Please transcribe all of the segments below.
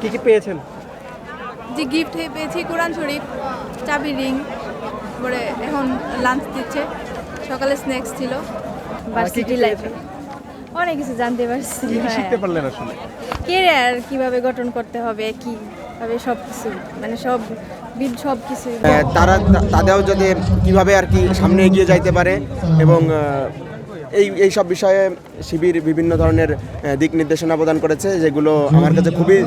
কি কি পেয়েছেন? যে গিফট পেয়েছি কোরআন শরীফ চাবি রিং তারপরে এখন লাঞ্চ দিচ্ছে। সকালে স্ন্যাক্স ছিল। ভার্সিটি লাইফে অনেক কিছু জানতে পারছি কি কি হ্যাঁ। শিখতে পারলেন আসলে? কেরিয়ার কীভাবে গঠন করতে হবে কীভাবে সব কিছু মানে সব বিদ- সব কিছু আহ, তারা তাদেরও যদি কীভাবে আর কি সামনে এগিয়ে যাইতে পারে এবং এই এই সব বিষয়ে শিবির বিভিন্ন ধরনের দিক নির্দেশনা প্রদান করেছে, যেগুলো আমার কাছে খুবই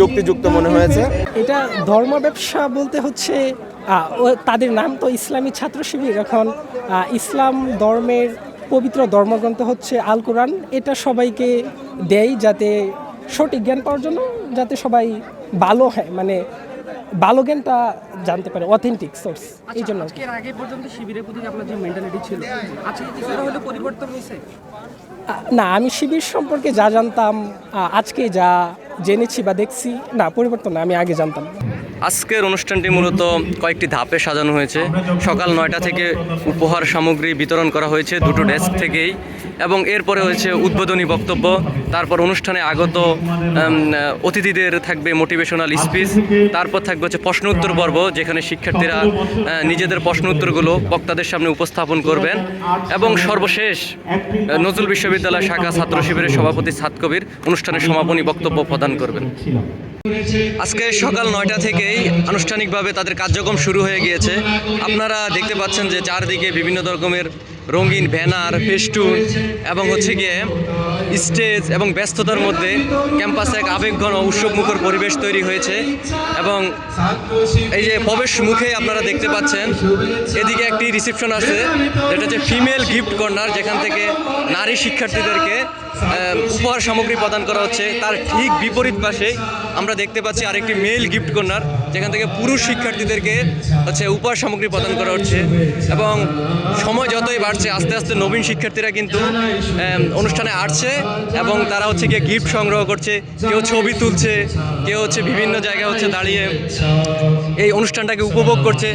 যুক্তিযুক্ত মনে হয়েছে। এটা ধর্ম ব্যবসা বলতে হচ্ছে তাদের নাম তো ইসলামী ছাত্র শিবির। এখন ইসলাম ধর্মের পবিত্র ধর্মগ্রন্থ হচ্ছে আল কোরআন। এটা সবাইকে দেয় যাতে সঠিক জ্ঞান পাওয়ার জন্য, যাতে সবাই ভালো হয়। মানে ভালো জ্ঞানটা জানতে পারে অথেন্টিক সোর্স এই জন্য আগে পর্যন্ত শিবিরের প্রতি আপনার যে মেন্টালিটি ছিল আজকে কিছুটা হলে পরিবর্তন হয়েছে? না আমি শিবির সম্পর্কে যা জানতাম আজকে যা জেনেছি বা দেখছি না পরিবর্তন না আমি আগে জানতাম। আজকের অনুষ্ঠানটি মূলত কয়েকটি ধাপে সাজানো হয়েছে। সকাল নয়টা থেকে উপহার সামগ্রী বিতরণ করা হয়েছে দুটো ডেস্ক থেকেই এবং এরপরে হয়েছে উদ্বোধনী বক্তব্য। তারপর অনুষ্ঠানে আগত অতিথিদের থাকবে মোটিভেশনাল স্পিচ তারপর থাকবে হচ্ছে প্রশ্ন উত্তর পর্ব, যেখানে শিক্ষার্থীরা নিজেদের প্রশ্ন উত্তরগুলো বক্তাদের সামনে উপস্থাপন করবেন। এবং সর্বশেষ নজরুল বিশ্ববিদ্যালয় শাখা ছাত্র শিবিরের সভাপতি সাত কবির অনুষ্ঠানের সমাপনী বক্তব্য প্রদান করবেন। আজকে সকাল নয়টা থেকেই আনুষ্ঠানিকভাবে তাদের কার্যক্রম শুরু হয়ে গিয়েছে। আপনারা দেখতে পাচ্ছেন যে চারদিকে বিভিন্ন রকমের রঙিন ব্যানার, ফেস্টুন এবং হচ্ছে গিয়ে স্টেজ এবং ব্যস্ততার মধ্যে ক্যাম্পাসে এক আবেগঘন উৎসবমুখর পরিবেশ তৈরি হয়েছে এবং এই যে প্রবেশ মুখে আপনারা দেখতে পাচ্ছেন, এদিকে একটি রিসেপশন আছে, যেটা হচ্ছে ফিমেল গিফট কর্নার যেখান থেকে নারী শিক্ষার্থীদেরকে উপহার সামগ্রী প্রদান করা হচ্ছে। তার ঠিক বিপরীত পাশে আমরা দেখতে পাচ্ছি আরেকটি মেল গিফট কর্নার যেখান থেকে পুরুষ শিক্ষার্থীদেরকে হচ্ছে উপহার সামগ্রী প্রদান করা হচ্ছে এবং সময় যতই বাড়ছে, আস্তে আস্তে নবীন শিক্ষার্থীরা কিন্তু অনুষ্ঠানে আসছে এবং তারা হচ্ছে গিয়ে গিফট সংগ্রহ করছে, কেউ ছবি তুলছে, কেউ হচ্ছে বিভিন্ন জায়গায় হচ্ছে দাঁড়িয়ে এই অনুষ্ঠানটাকে উপভোগ করছে।